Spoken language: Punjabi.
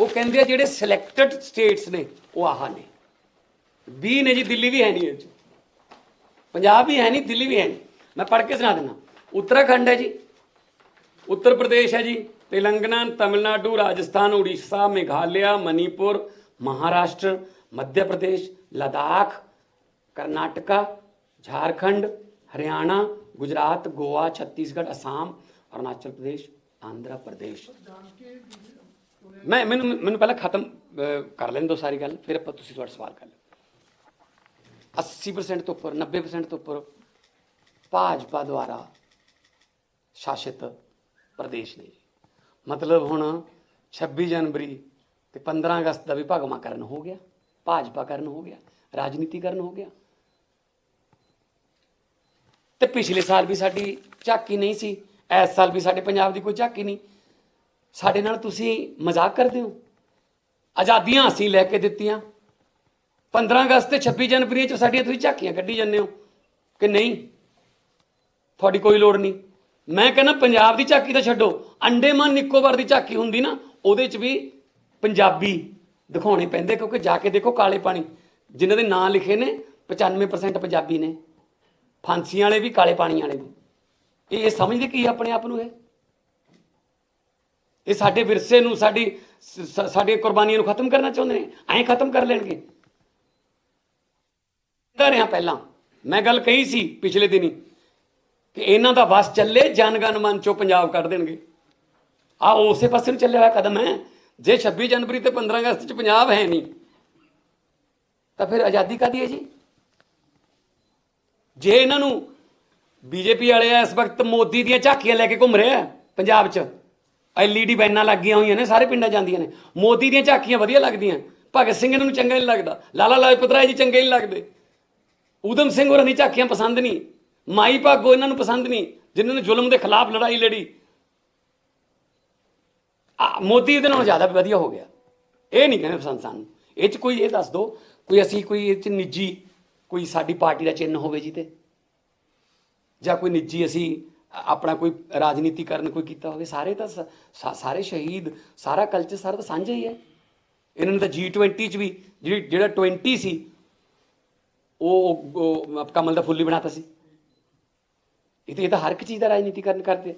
ਉਹ ਕਹਿੰਦੇ ਆ ਜਿਹੜੇ ਸਿਲੈਕਟਡ ਸਟੇਟਸ ਨੇ, ਉਹ ਆਹ ਨੇ। 20 ਨੇ ਜੀ, ਦਿੱਲੀ ਵੀ ਹੈ ਨਹੀਂ ਇਹ 'ਚ। ਪੰਜਾਬ ਵੀ ਹੈ ਨਹੀਂ, ਦਿੱਲੀ ਵੀ ਹੈ ਨਹੀਂ। ਮੈਂ ਪੜ੍ਹ ਕੇ ਸੁਣਾ ਦਿੰਦਾ। ਉੱਤਰਾਖੰਡ ਹੈ ਜੀ। ਉੱਤਰ ਪ੍ਰਦੇਸ਼ ਹੈ ਜੀ। ਤੇਲੰਗਨਾ, ਤਮਿਲਨਾਡੂ, ਰਾਜਸਥਾਨ, ਉੜੀਸਾ, ਮੇਘਾਲਿਆ, ਮਨੀਪੁਰ, ਮਹਾਰਾਸ਼ਟਰ, ਮੱਧ ਪ੍ਰਦੇਸ਼, ਲਦਾਖ, ਕਰਨਾਟਕਾ, ਝਾਰਖੰਡ, ਹਰਿਆਣਾ, ਗੁਜਰਾਤ, ਗੋਆ, ਛੱਤੀਸਗੜ੍ਹ, ਅਸਾਮ, ਅਰੁਣਾਚਲ ਪ੍ਰਦੇਸ਼, ਆਂਧਰਾ ਪ੍ਰਦੇਸ਼। ਮੈਂ, ਮੈਨੂੰ ਮੈਨੂੰ ਪਹਿਲਾਂ ਖਤਮ ਕਰ ਲੈਣ ਦਿਓ ਸਾਰੀ ਗੱਲ, ਫਿਰ ਆਪਾਂ ਤੁਸੀਂ ਤੁਹਾਡਾ ਸਵਾਲ ਕਰ ਲਓ। 80% ਤੋਂ ਉੱਪਰ 90% ਤੋਂ ਉੱਪਰ ਭਾਜਪਾ ਦੁਆਰਾ ਸ਼ਾਸਿਤ ਪ੍ਰਦੇਸ਼ ਨੇ। ਜੀ ਮਤਲਬ ਹੁਣ 26 ਜਨਵਰੀ ਤੇ 15 ਅਗਸਤ ਦਾ ਵੀ ਭਗਵਾਕਰਨ ਹੋ ਗਿਆ, ਭਾਜਪਾ ਕਰਨ ਹੋ ਗਿਆ ਰਾਜਨੀਤੀਕਰਨ ਹੋ ਗਿਆ। ਤੇ ਪਿਛਲੇ ਸਾਲ ਵੀ ਸਾਡੀ ਝਾਕੀ ਨਹੀਂ ਸੀ, ਇਸ ਸਾਲ ਵੀ ਸਾਡੇ ਪੰਜਾਬ ਦੀ ਕੋਈ ਝਾਕੀ ਨਹੀਂ। ਸਾਡੇ ਨਾਲ ਤੁਸੀਂ ਮਜ਼ਾਕ ਕਰਦੇ ਹੋ? ਆਜ਼ਾਦੀਆਂ ਅਸੀਂ ਲੈ ਕੇ ਦਿੱਤੀਆਂ। 15 ਅਗਸਤ ਤੇ 26 ਜਨਵਰੀ ਚ ਸਾਡੀਆਂ ਤੁਸੀਂ ਝਾਕੀਆਂ ਕੱਢੀ ਜਾਂਦੇ ਹੋ ਕਿ ਨਹੀਂ? ਤੁਹਾਡੀ ਕੋਈ ਲੋੜ ਨਹੀਂ। ਮੈਂ ਕਹਿੰਦਾ ਪੰਜਾਬ ਦੀ ਝਾਕੀ ਤਾਂ ਛੱਡੋ। ਅੰਡੇਮਾਨ ਨਿਕੋਬਾਰ ਦੀ ਝਾਕੀ ਹੁੰਦੀ ਨਾ, ਉਹਦੇ ਚ ਵੀ ਪੰਜਾਬੀ ਦਿਖਾਉਣੇ ਪੈਂਦੇ, ਕਿਉਂਕਿ ਜਾ ਕੇ ਦੇਖੋ ਕਾਲੇ ਪਾਣੀ। ਜਿਨ੍ਹਾਂ ਦੇ ਨਾਂ ਲਿਖੇ ਨੇ 95% ਪੰਜਾਬੀ ਨੇ। ਫਾਂਸੀਆਂ ਵਾਲੇ ਵੀ ਕਾਲੇ ਪਾਣੀ ਵਾਲੇ ਵੀ ਇਹ ਇਹ ਸਮਝਦੇ ਕੀ ਆਪਣੇ ਆਪ ਨੂੰ ਇਹ? ਇਹ ਸਾਡੇ ਵਿਰਸੇ ਨੂੰ, ਸਾਡੀ ਸ- ਸਾਡੀਆਂ ਕੁਰਬਾਨੀਆਂ ਨੂੰ ਖਤਮ ਕਰਨਾ ਚਾਹੁੰਦੇ ਨੇ? ਐਂ ਖਤਮ ਕਰ ਲੈਣਗੇ। ਕਹਿੰਦਾ ਰਿਹਾ ਪਹਿਲਾਂ। ਮੈਂ ਗੱਲ ਕਹੀ ਸੀ ਪਿਛਲੇ ਦਿਨੀ ਕਿ ਇਹਨਾਂ ਦਾ ਵਸ ਚੱਲੇ ਜਨਗਣ ਮਨ ਚੋਂ ਪੰਜਾਬ ਕੱਢ ਦੇਣਗੇ। ਆ ਉਸੇ ਪਾਸੇ ਨੂੰ ਚੱਲਿਆ ਹੋਇਆ ਕਦਮ ਹੈ। ਜੇ 26 ਜਨਵਰੀ ਤੇ 15 ਅਗਸਤ ਚ ਪੰਜਾਬ ਹੈ ਨਹੀਂ, ਤਾਂ ਫਿਰ ਆਜ਼ਾਦੀ ਕਾਦੀ ਹੈ ਜੀ? ਜੇ ਇਹਨਾਂ ਨੂੰ ਬੀਜੇਪੀ ਵਾਲੇ ਇਸ ਵਕਤ ਮੋਦੀ ਦੀਆਂ ਝਾਕੀਆਂ ਲੈ ਕੇ ਘੁੰਮ ਰਿਹਾ ਪੰਜਾਬ 'ਚ ਐਲਈਡੀ ਬੈਨਾਂ ਲੱਗੀਆਂ ਹੋਈਆਂ ਨੇ, ਸਾਰੇ ਪਿੰਡਾਂ ਜਾਂਦੀਆਂ ਨੇ। ਮੋਦੀ ਦੀਆਂ ਝਾਕੀਆਂ ਵਧੀਆ ਲੱਗਦੀਆਂ, ਭਗਤ ਸਿੰਘ ਇਹਨਾਂ ਨੂੰ ਚੰਗਾ ਨਹੀਂ ਲੱਗਦਾ। ਲਾਲਾ ਲਾਜਪਤ ਰਾਏ ਜੀ ਚੰਗੇ ਨਹੀਂ ਲੱਗਦੇ। ਊਧਮ ਸਿੰਘ ਹੋਰਾਂ ਦੀ ਝਾਕੀਆਂ ਪਸੰਦ ਨਹੀਂ, ਮਾਈ ਭਾਗੋ ਇਹਨਾਂ ਨੂੰ ਪਸੰਦ ਨਹੀਂ, ਜਿਨ੍ਹਾਂ ਨੇ ਜ਼ੁਲਮ ਦੇ ਖਿਲਾਫ ਲੜਾਈ ਲੜੀ। ਆ, ਮੋਦੀ ਇਹਦੇ ਨਾਲੋਂ ਜ਼ਿਆਦਾ ਵਧੀਆ ਹੋ ਗਿਆ। ਇਹ ਨਹੀਂ ਕਹਿੰਦੇ ਪਸੰਦ ਸਾਨੂੰ। ਇਹ ਚ ਕੋਈ ਇਹ ਦੱਸ ਦਿਓ ਕੋਈ ਅਸੀਂ ਕੋਈ ਇਹ ਚ ਨਿੱਜੀ, ਕੋਈ ਸਾਡੀ ਪਾਰਟੀ ਦਾ ਚਿੰਨ੍ਹ ਹੋਵੇ ਜੀ ਤੇ। ਜਾਂ ਕੋਈ ਨਿੱਜੀ ਅਸੀਂ ਆਪਣਾ ਕੋਈ ਰਾਜਨੀਤੀਕਰਨ ਕੋਈ ਕੀਤਾ ਹੋਵੇ, ਸਾਰੇ ਤਾਂ ਸ- ਸਾਰੇ ਸ਼ਹੀਦ, ਸਾਰਾ ਕਲਚਰ ਸਾਰਾ ਤਾਂ ਸਾਂਝਾ ਹੀ ਹੈ। ਇਹਨਾਂ ਨੇ ਤਾਂ G20 ਚ ਵੀ ਜਿਹੜੀ, ਜਿਹੜਾ 20 ਸੀ, ਉਹ ਕਮਲ ਦਾ ਫੁੱਲ ਹੀ ਬਣਾਤਾ ਸੀ। ਇਹ ਤਾਂ ਇਹ ਤਾਂ ਹਰ ਇੱਕ ਚੀਜ਼ ਦਾ ਰਾਜਨੀਤੀਕਰਨ ਕਰਦੇ